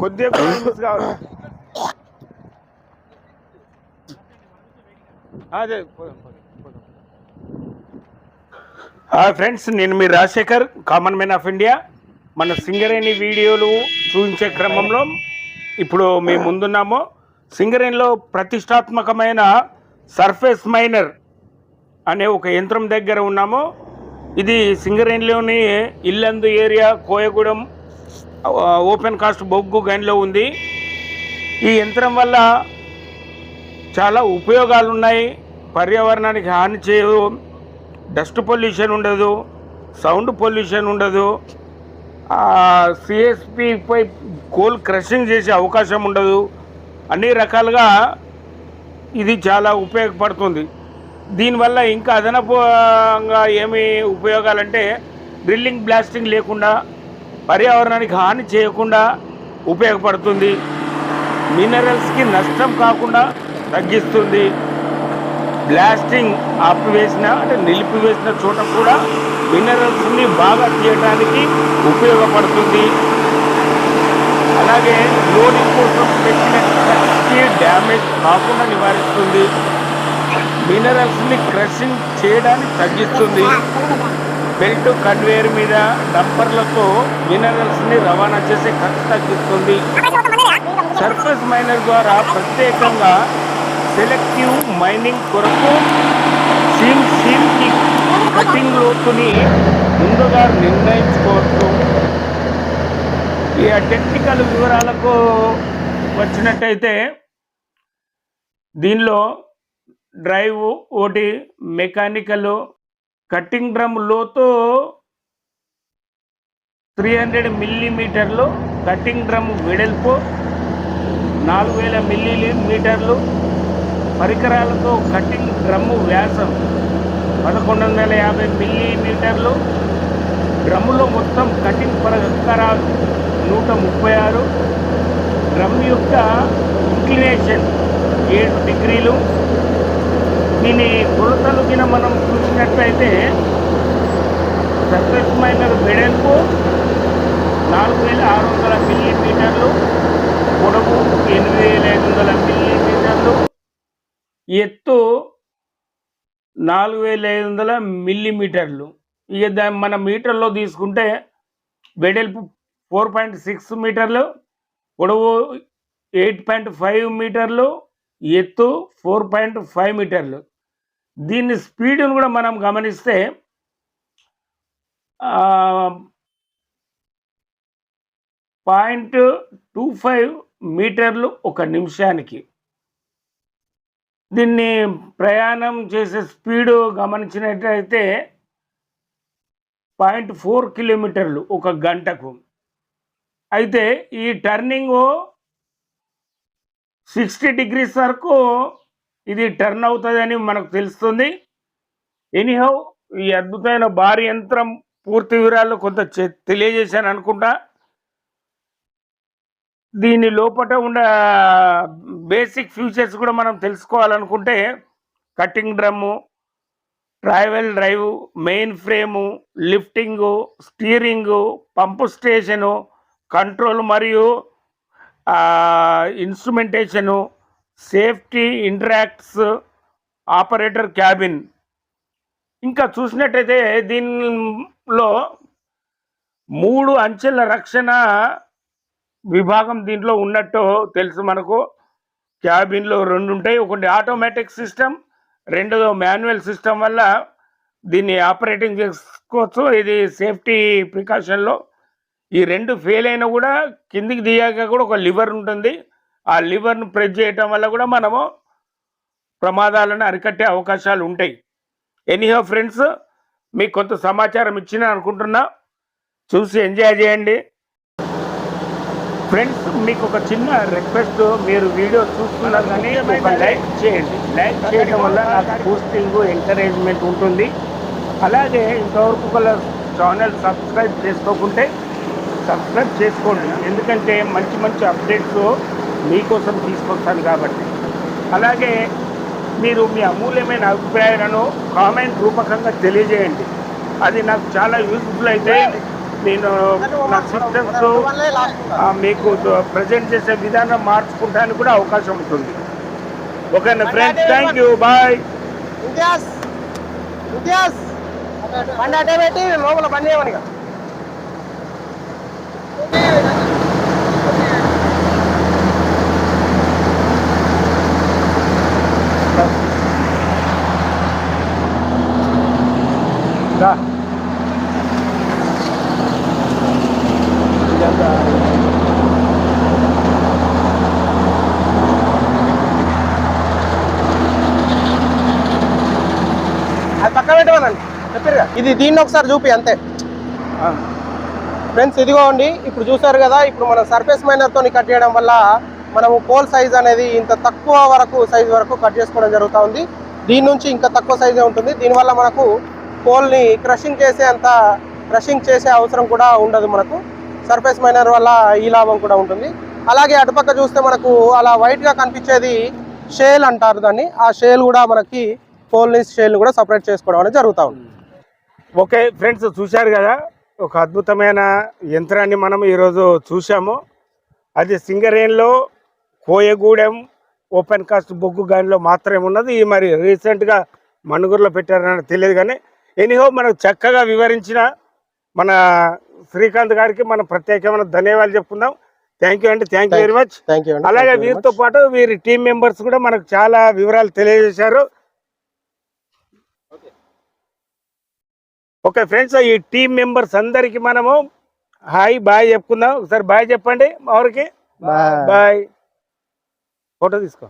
కొద్దిగా కావాలి. అదే ఫ్రెండ్స్ నేను మీ Rajashekar common man of India మన సింగరేణి వీడియోలు చూపించే క్రమంలో ఇప్పుడు మేము ముందున్నాము. సింగరేణిలో ప్రతిష్టాత్మకమైన సర్ఫేస్ మైనర్ అనే ఒక యంత్రం దగ్గర ఉన్నాము. ఇది సింగరేణిలోని Yellandu area Koyagudem open cast బొగ్గు గనిలో ఉంది. ఈ యంత్రం వల్ల చాలా ఉపయోగాలు ఉన్నాయి పర్యావరణానికి హాని చేయదు. డస్ట్ పొల్యూషన్ ఉండదు. సౌండ్ పొల్యూషన్ ఉండదు. సిఎస్పిపై కోల్ క్రషింగ్ చేసే అవకాశం ఉండదు. అన్ని రకాలుగా ఇది చాలా ఉపయోగపడుతుంది. దీనివల్ల ఇంకా అదనపుగా ఏమి ఉపయోగాలంటే డ్రిల్లింగ్ బ్లాస్టింగ్ లేకుండా పర్యావరణానికి హాని చేయకుండా ఉపయోగపడుతుంది. మినరల్స్కి నష్టం కాకుండా తగ్గిస్తుంది. బ్లాస్టింగ్ ఆపివేసిన అంటే నిలిపివేసిన చోట కూడా మినరల్స్ని బాగా తీయడానికి ఉపయోగపడుతుంది. అలాగే లోడింగ్ కోసం పెట్టిన డ్యామేజ్ కాకుండా నివారిస్తుంది. మినరల్స్ని క్రషింగ్ చేయడానికి తగ్గిస్తుంది. బెల్ట్ కన్వేయర్ మీద డంపర్లతో మినరల్స్ని రవాణా చేసే ఖర్చు తగ్గిస్తుంది. సర్ఫేస్ మైనర్ ద్వారా ప్రత్యేకంగా సెలెక్టివ్ మైనింగ్ కొరకు సీమ్ సీమ్కి కటింగ్ లోతుని ముందుగా నిర్ణయించుకోవచ్చు. ఈ టెక్నికల్ వివరాలకు వచ్చినట్టయితే దీనిలో డ్రైవ్ ఒకటి మెకానికల్ కట్టింగ్ డ్రమ్ లోతు త్రీ హండ్రెడ్ మిల్లీమీటర్లు కట్టింగ్ డ్రమ్ వెడల్పు నాలుగు వేల మిల్లీ మీటర్లు పరికరాలతో కటింగ్ డ్రమ్ము వ్యాసం పదకొండు వందల యాభై మిల్లీమీటర్లు డ్రమ్ములో మొత్తం కటింగ్ పరికరాలు నూట ముప్పై ఆరు డ్రమ్ యొక్క ఇంక్లినేషన్ ఏడు డిగ్రీలు దీని కొలతలు కింద మనం చూసినట్లయితే సర్ఫేస్ వెడల్పు నాలుగు వేల ఆరు వందల మిల్లీమీటర్లు పొడవు ఎనిమిది వేల ఐదు వందల మిల్లీమీటర్లు. ఎత్తు నాలుగు వేల ఐదు వందల మిల్లీమీటర్లు. ఇక దాన్ని మన మీటర్లో తీసుకుంటే వెడల్పు ఫోర్ పాయింట్ సిక్స్ మీటర్లు పొడవు ఎయిట్ పాయింట్ ఫైవ్ మీటర్లు ఎత్తు ఫోర్ పాయింట్ ఫైవ్ మీటర్లు. దీన్ని స్పీడ్ను కూడా మనం గమనిస్తే పాయింట్ టూ ఫైవ్ మీటర్లు ఒక నిమిషానికి. దీన్ని ప్రయాణం చేసే స్పీడు గమనించినట్లయితే పాయింట్ ఫోర్ కిలోమీటర్లు ఒక గంటకు. అయితే ఈ టర్నింగ్ సిక్స్టీ డిగ్రీస్ వరకు ఇది టర్న్ అవుతుందని మనకు తెలుస్తుంది. ఎనీహౌ ఈ అద్భుతమైన భారీ యంత్రం పూర్తి వివరాలు కొంత తెలియజేశాను అనుకుంటా. దీని లోపల ఉన్న బేసిక్ ఫ్యూచర్స్ కూడా మనం తెలుసుకోవాలనుకుంటే cutting drum travel drive main frame lifting steering pump station control మరియు instrumentation safety interacts operator cabin. ఇంకా చూసినట్టయితే దీనిలో మూడు అంచెల రక్షణ విభాగం దీంట్లో ఉన్నట్టు తెలుసు మనకు. క్యాబిన్లో రెండు ఉంటాయి. ఒకటి ఆటోమేటిక్ సిస్టమ్ రెండోదో మాన్యువల్ సిస్టమ్ వల్ల దీన్ని ఆపరేటింగ్ చేసుకోవచ్చు. ఇది సేఫ్టీ ప్రికాషన్లో. ఈ రెండు ఫెయిల్ అయినా కూడా కిందికి దిగాక కూడా ఒక లివర్ ఉంటుంది. ఆ లివర్ను ప్రెస్ చేయటం వల్ల కూడా మనము ప్రమాదాలను అరికట్టే అవకాశాలు ఉంటాయి. ఎనీహో ఫ్రెండ్స్ మీకు కొంత సమాచారం ఇచ్చిన అనుకుంటున్నా. చూసి ఎంజాయ్ చేయండి. ఫ్రెండ్స్ మీకు ఒక చిన్న రిక్వెస్ట్ మీరు వీడియో చూస్తున్నారు కానీ ఒక లైక్ చేయండి. లైక్ చేయడం వల్ల నాకు బూస్టింగ్ ఎంకరేజ్మెంట్ ఉంటుంది. అలాగే ఇంతవరకు గల ఛానల్ సబ్స్క్రైబ్ చేసుకోకుంటే సబ్స్క్రైబ్ చేసుకోండి. ఎందుకంటే మంచి మంచి అప్డేట్స్ మీకోసం తీసుకొస్తాను కాబట్టి. అలాగే మీరు మీ అమూల్యమైన అభిప్రాయాలను కామెంట్ రూపకంగా తెలియజేయండి. అది నాకు చాలా యూస్ఫుల్ అయితే నేను నా సిస్టమ్స్ మీకు ప్రజెంట్ చేసే విధానం మార్చుకుంటానికి కూడా అవకాశం ఉంటుంది. ఓకేనా ఫ్రెండ్స్ థ్యాంక్ యూ బాయ్ బండి అడ్డే పెట్టి లోపల బండి ఏమని దా. అది పక్క పెట్టమనండి. చెప్పారు ఇది దీన్ని ఒకసారి చూపి అంతే. ఫ్రెండ్స్ ఇదిగోండి ఇప్పుడు చూసారు కదా ఇప్పుడు మనం సర్ఫేస్ మైనర్ తోని కట్ చేయడం వల్ల మనము పోల్ సైజ్ అనేది ఇంత తక్కువ వరకు సైజ్ వరకు కట్ చేసుకోవడం జరుగుతూ ఉంది. దీని నుంచి ఇంకా తక్కువ సైజే ఉంటుంది. దీనివల్ల మనకు పోల్ని క్రషింగ్ చేసే అంత క్రషింగ్ చేసే అవసరం కూడా ఉండదు మనకు. సర్ఫేస్ మైనర్ వల్ల ఈ లాభం కూడా ఉంటుంది. అలాగే అటుపక్క చూస్తే మనకు అలా వైట్గా కనిపించేది షేల్ అంటారు దాన్ని. ఆ షేల్ కూడా మనకి పోల్ని షేల్ కూడా సపరేట్ చేసుకోవడం అనేది జరుగుతూ ఉంది. ఓకే ఫ్రెండ్స్ చూశారు కదా? ఒక అద్భుతమైన యంత్రాన్ని మనం ఈరోజు చూసాము అది సింగరేన్లో కోయగూడెం ఓపెన్ కాస్ట్ బొగ్గు గానిలో మాత్రమే ఉన్నది. ఈ మరి రీసెంట్గా మణుగురులో పెట్టారని తెలియదు కానీ ఎనీహో మనకు చక్కగా వివరించిన మన శ్రీకాంత్ గారికి మనం ప్రత్యేకమైన ధన్యవాదాలు చెప్పుకుందాం. థ్యాంక్ యూ అండి. థ్యాంక్ యూ వెరీ మచ్ అలాగే వీరితో పాటు వీరి టీం మెంబర్స్ కూడా మనకు చాలా వివరాలు తెలియజేశారు. ఓకే ఫ్రెండ్స్ ఈ టీం మెంబర్స్ అందరికి మనము హాయ్ బాయ్ చెప్పుకుందాం. ఒకసారి బాయ్ చెప్పండి. మా ఊరికి బాయ్ ఫోటో తీసుకో.